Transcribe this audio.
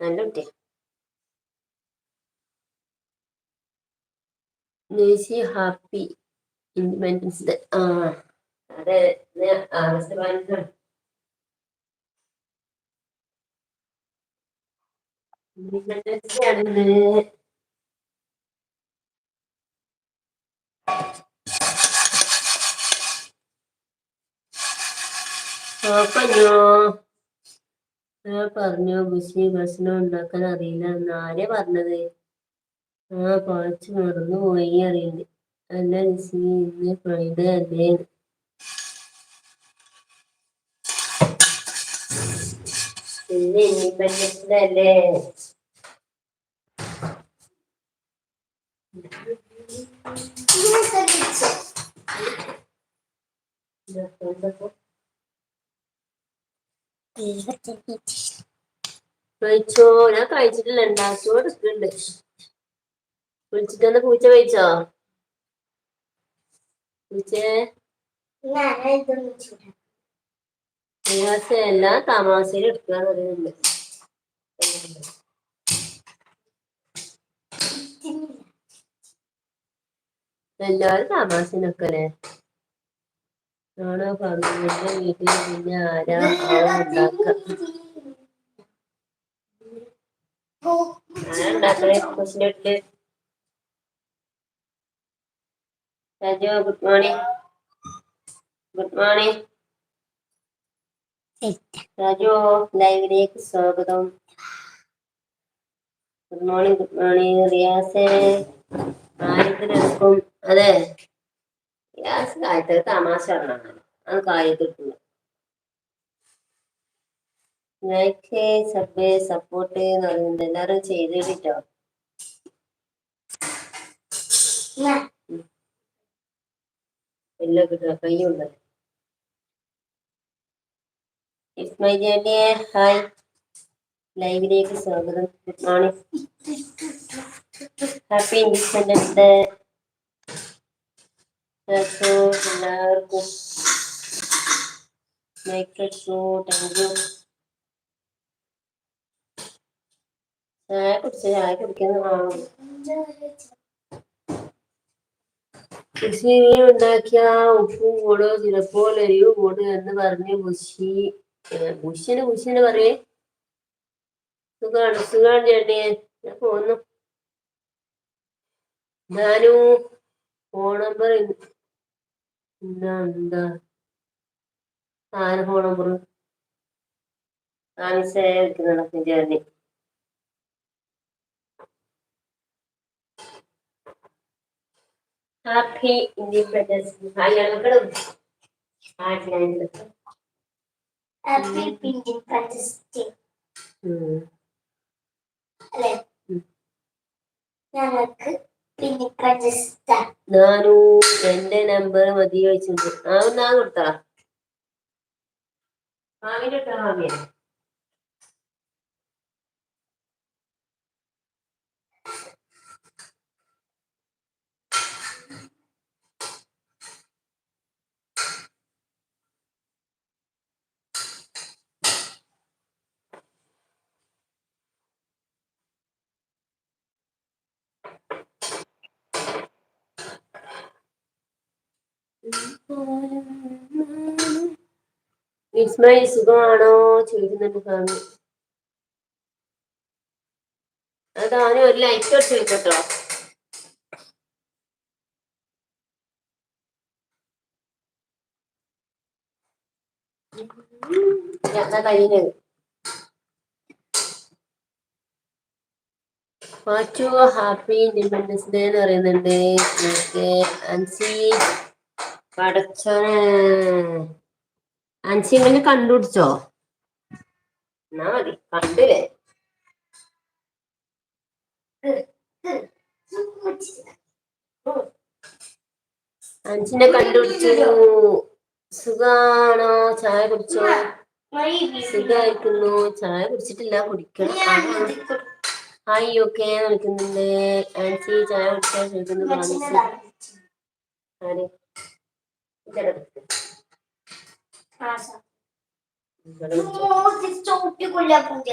നല്ല കുട്ടിയാ. നേസി ഹാപ്പി ഇൻഡിപെൻഡൻസ് ഡേ. ആ അതെ ആഗസ്റ്റ് പതിനഞ്ചാണ്. ഇൻഡിപെൻഡൻസ് ഡേ ആണ് ഇന്ന്. നോക്കഞ്ഞോ ഞാൻ പറഞ്ഞു ബുഷി ഭക്ഷണം ഉണ്ടാക്കാൻ അറിയില്ല. എന്ന് ആരെ പറഞ്ഞത്? ആ പാച്ച് മറന്നു പോയി അറിയില്ല. അല്ല ലിസി ഇന്ന് ഫ്രൈഡേ അല്ലേ? ഇന്ന് ഇൻഡിപെൻഡൻസ് ഡേ അല്ലേ? ഇതൊക്കെ കഴിച്ചോ ഞാൻ കഴിച്ചിട്ടില്ല. ഉണ്ടാക്കിയോ എടുക്കുന്നുണ്ട് വിളിച്ചിട്ടെന്ന് പൂച്ച കഴിച്ചോ പൂച്ചേ. എല്ലാം തമാശയിൽ എടുക്കാന്ന് പറയുന്നുണ്ട്. എല്ലാവരും തമാശനൊക്കെ ആണോ പറഞ്ഞു വീട്ടിൽ പിന്നെ ആരാ ഉണ്ടാക്ക? ആരാ ഉണ്ടാക്കണേ? കൊച്ചിന്റെ വീട്ടിൽ. Raju good morning good morning Raju ലൈവിലേക്ക് സ്വാഗതം. ഗുഡ് മോർണിംഗ് ഗുഡ് മോർണിംഗ് റിയാസെ. ആയിരത്തിനെടുക്കും അതെ. റിയാസ് കായത്തെ തമാശ പറഞ്ഞാണ് അത് കായത്തിട്ടുള്ള ലൈക്ക് സബ് സപ്പോർട്ട് എന്ന് പറയുന്നുണ്ട് എല്ലാരും ചെയ്തിട്ടോ എല്ലാം കിട്ടുക ഇസ്മൈലിയെ ഹായ് ലൈവിലേക്ക് സ്വാഗതം. Good morning happy independence day എല്ലാവർക്കും ലൈക്ക് ഷോ താങ്ക് യു ചായ കുടിച്ച ചായ കുടിക്കുന്ന കൃഷി ഉണ്ടാക്കിയ ഉപ്പും കൂടോ ചിലപ്പോൾ എരിവ് കൂടും എന്ന് പറഞ്ഞ് ബുഷി ബുഷിന് ബുഷിന് പറയേ. സുഖാണ് സുഖാണ് ചേട്ടേ ഞാൻ പോന്നു. ഞാനും ഫോൺ നമ്പർ എന്താ എന്താ? ആര് ഫോൺ നമ്പർ ആവശ്യം എടുക്കുന്നുണ്ട് ചേട്ടനെ ഹാപ്പി ഇൻഡിപെൻഡൻസ്. അയാൾക്കടും ഹാപ്പി ഇൻഡിപെൻഡൻസ് ഡേ. അല്ലേ? ഞങ്ങൾക്ക് നാനു എന്റെ നമ്പർ മതി ചോദിച്ചിട്ടുണ്ട്. ആ ഞാൻ കൊടുത്താ. മാമിന്റെ ഇട്ടാ മാമിയ? ഇസ്മായിൽ സുഖമാണോ? ചോദിക്കുന്നുണ്ട് ഫാമി ഒരു ലൈറ്റ് അടിച്ച് വെക്കട്ടോ. ഹാപ്പി പറയുന്നുണ്ട്. പടച്ചോനെ അൻസി ഇങ്ങനെ കണ്ടുപിടിച്ചോ? എന്നാ മതി കണ്ടില്ലേ? അഞ്ചിനെ കണ്ടുപിടിച്ചു. സുഖാണോ? ചായ കുടിച്ചോ? സുഖായിരിക്കുന്നു. ചായ കുടിച്ചിട്ടില്ല കുടിക്കണം. ഹായ് ഓക്കെ വിളിക്കുന്നുണ്ട്. ആൻസി ചായ കുടിച്ചാൽ ചോദിക്കുന്നു 알았어. 그거 어디서 조금 삐골려 본게